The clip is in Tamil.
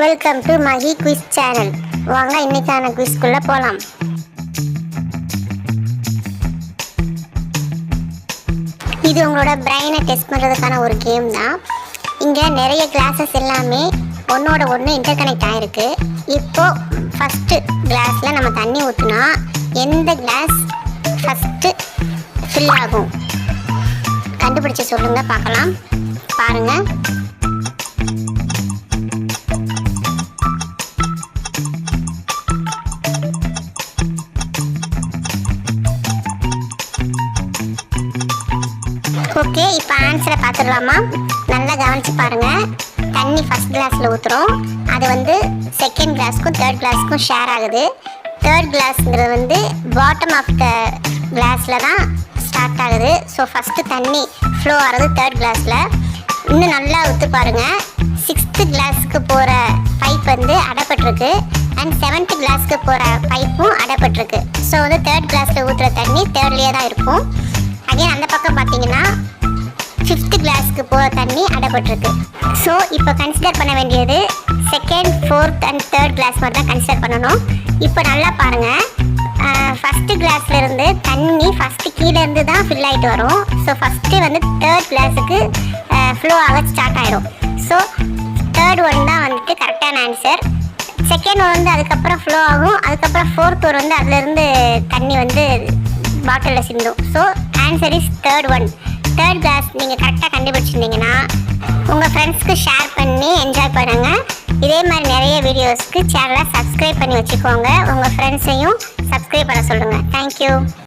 Welcome to Magi quiz channel வாங்க இன்னைக்கான குவிஸ்குள்ள போகலாம் இது உங்களோட பிரெயினை டெஸ்ட் பண்ணுறதுக்கான ஒரு கேம் தான். இங்கே நிறைய கிளாஸஸ் எல்லாமே ஒன்றோட ஒன்று இன்டர் கனெக்ட் ஆகிருக்கு இப்போது ஃபஸ்ட்டு கிளாஸில் நம்ம தண்ணி ஊற்றினா எந்த கிளாஸ் ஃபஸ்ட்டு ஃபில் ஆகும்? கண்டுபிடிச்சு சொல்லுங்கள் பார்க்கலாம். பாருங்கள் ஓகே இப்போ ஆன்சரை பார்த்துடலாமா நல்லா கவனிச்சு பாருங்க. தண்ணி ஃபஸ்ட் கிளாஸில் ஊற்றுறோம் அது வந்து செகண்ட் கிளாஸ்க்கும் தேர்ட் கிளாஸ்க்கும் ஷேர் ஆகுது. தேர்ட் கிளாஸுங்கிறது வந்து பாட்டம் ஆஃப் த கிளாஸில் தான் ஸ்டார்ட் ஆகுது. ஸோ ஃபஸ்ட்டு தண்ணி ஃப்ளோ ஆகிறது தேர்ட் கிளாஸில் இன்னும் நல்லா ஊற்று பாருங்க. சிக்ஸ்த்து கிளாஸ்க்கு போகிற பைப் வந்து அடைப்பட்டிருக்கு. அண்ட் செவன்த்து கிளாஸ்க்கு போகிற பைப்பும் அடைப்பட்டிருக்கு. ஸோ வந்து தேர்ட் கிளாஸில் ஊற்றுற தண்ணி தேர்ட்லேயே தான் இருக்கும். அதே அந்த பக்கம் பார்த்தீங்கன்னா ஃபிஃப்த்து கிளாஸ்க்கு போகிற தண்ணி அடைப்பட்டிருக்கு. ஸோ இப்போ கன்சிடர் பண்ண வேண்டியது second fourth and third class மட்டும் தான் கன்சிடர் பண்ணணும். இப்போ நல்லா பாருங்கள் ஃபஸ்ட்டு கிளாஸ்லேருந்து தண்ணி ஃபஸ்ட்டு கீழேருந்து தான் ஃபில் ஆகிட்டு வரும். ஸோ ஃபஸ்ட்டு வந்து தேர்ட் கிளாஸுக்கு ஃப்ளோ ஆக ஸ்டார்ட் ஆயிடும். ஸோ தேர்ட் ஒன் தான் வந்துட்டு கரெக்டான ஆன்சர் செகண்ட் ஒன் வந்து அதுக்கப்புறம் ஃப்ளோ ஆகும். அதுக்கப்புறம் ஃபோர்த் ஒரு வந்து அதுலேருந்து தண்ணி வந்து பாட்டிலில் சிந்தும் so answer is third one third class நீங்கள் கரெக்டாக கண்டுபிடிச்சிருந்தீங்கன்னா உங்கள் ஃப்ரெண்ட்ஸ்க்கு ஷேர் பண்ணி என்ஜாய் பண்ணுங்கள் இதே மாதிரி நிறைய வீடியோஸ்க்கு சேனலை சப்ஸ்கிரைப் பண்ணி வச்சுக்கோங்க. உங்கள் ஃப்ரெண்ட்ஸையும் சப்ஸ்கிரைப் பண்ண சொல்லுங்கள் தேங்க்யூ